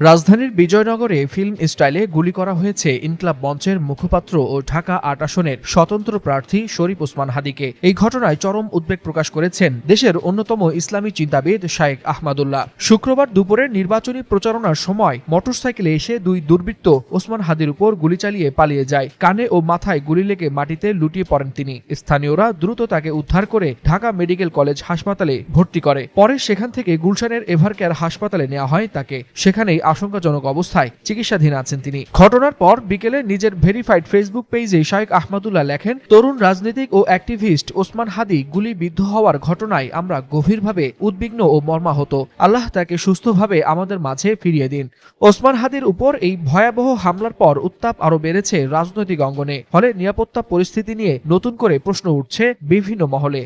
রাজধানীর বিজয়নগরে ফিল্ম স্টাইলে গুলি করা হয়েছে ইনকলাব মঞ্চের মুখপাত্র ও ঢাকা আট আসনের স্বতন্ত্র প্রার্থী শরীফ ওসমান হাদিকে। এই ঘটনায় চরম উদ্বেগ প্রকাশ করেছেন দেশের অন্যতম ইসলামী চিন্তাবিদ শায়েক আহমাদুল্লাহ। শুক্রবার দুপুরে নির্বাচনী প্রচারণার সময় মোটরসাইকেলে এসে দুই দুর্বৃত্ত ওসমান হাদির উপর গুলি চালিয়ে পালিয়ে যায়। কানে ও মাথায় গুলি লেগে মাটিতে লুটিয়ে পড়েন তিনি। স্থানীয়রা দ্রুত তাকে উদ্ধার করে ঢাকা মেডিকেল কলেজ হাসপাতালে ভর্তি করে। পরে সেখান থেকে গুলশানের এভারকেয়ার হাসপাতালে নেওয়া হয় তাকে। সেখানেই আশঙ্কাজনক অবস্থায় চিকিৎসাধীন আছেন তিনি। ঘটনার পর বিকেলে নিজের ভেরিফাইড ফেসবুক পেজে শায়েক আহমদুল্লাহ লেখেন, তরুণ রাজনীতিক ও অ্যাক্টিভিস্ট ওসমান হাদি গুলিবিদ্ধ হওয়ার ঘটনায় আমরা গভীরভাবে উদ্বিগ্ন ও মর্মাহত। আল্লাহ তাকে সুস্থভাবে আমাদের মাঝে ফিরিয়ে দিন। ওসমান হাদির উপর এই ভয়াবহ হামলার পর উত্তাপ আরও বেড়েছে রাজনৈতিক অঙ্গনে। ফলে নিরাপত্তা পরিস্থিতি নিয়ে নতুন করে প্রশ্ন উঠছে বিভিন্ন মহলে।